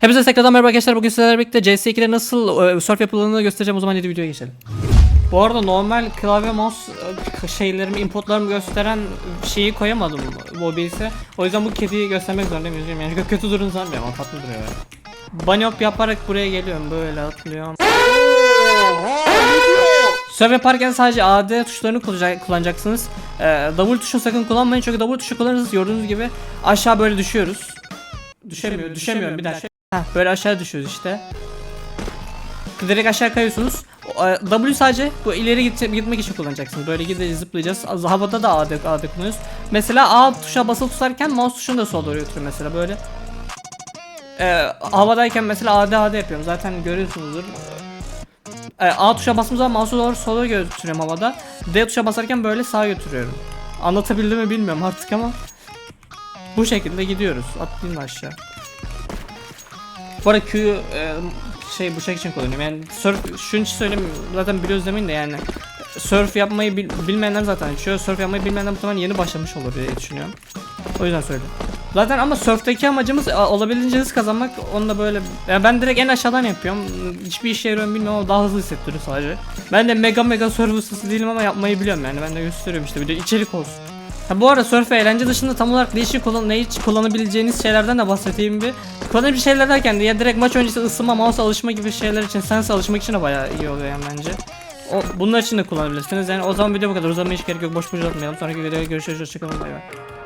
Hepinize tekrardan merhaba arkadaşlar. Bugün sizlerle birlikte CS2'de nasıl e, surf yapıldığını göstereceğim. O zaman hadi videoya geçelim. Bu arada normal klavye mouse e, şeylerimi, inputlarımı gösteren şeyi koyamadım OBS'e. O yüzden bu kediyi göstermek zorundayım. Üzgünüm. Yani kötü durun sanmıyorum ama tatlı duruyor yani. Bunny yaparak buraya geliyorum. Böyle atlıyorum. Surf yaparken sadece AD tuşlarını kullanacak- kullanacaksınız. Ee, W tuşunu sakın kullanmayın çünkü W tuşu kullanırsanız gördüğünüz gibi aşağı böyle düşüyoruz. Düşemiyor, düşemiyorum bir dakika. Heh, böyle aşağı düşüyoruz işte. Direkt aşağı kayıyorsunuz. E, W sadece bu ileri git- gitmek için kullanacaksınız. Böyle gideceğiz zıplayacağız. Havada da AD, AD kullanıyoruz. Mesela A tuşa basılı tutarken mouse tuşunu da sola doğru götürüyor mesela böyle. Ee, havadayken mesela AD AD yapıyorum. Zaten görüyorsunuzdur. Ee, A tuşa bastığım zaman mouse'u doğru sola götürüyorum havada. D tuşa basarken böyle sağa götürüyorum. Anlatabildim mi bilmiyorum artık ama. Bu şekilde gidiyoruz. Atlayayım aşağı. Bu arada Q'yu e, şey bıçak için kullanıyorum. Yani surf şunu için söyleyeyim zaten biliyoruz demeyin de yani surf yapmayı bil, bilmeyenler zaten şu surf yapmayı bilmeyenler muhtemelen yeni başlamış olur diye düşünüyorum. O yüzden söylüyorum. Zaten ama surfteki amacımız olabildiğince hız kazanmak. Onu da böyle yani ben direkt en aşağıdan yapıyorum. Hiçbir işe yarıyor mu bilmiyorum ama daha hızlı hissettiriyor sadece. Ben de mega mega surf ustası değilim ama yapmayı biliyorum yani. Ben de gösteriyorum işte bir de içerik olsun. Ha bu arada surf eğlence dışında tam olarak ne için kullan ne hiç kullanabileceğiniz şeylerden de bahsedeyim bir. Kullanıcı şeyler derken de ya direkt maç öncesi ısınma, mouse alışma gibi şeyler için, sense alışmak için de bayağı iyi oluyor yani bence. O, bunlar için de kullanabilirsiniz. Yani o zaman video bu kadar. Uzamaya hiç gerek yok. Boş boş uzatmayalım. Sonraki videoda görüşürüz. Hoşçakalın. Bay bay.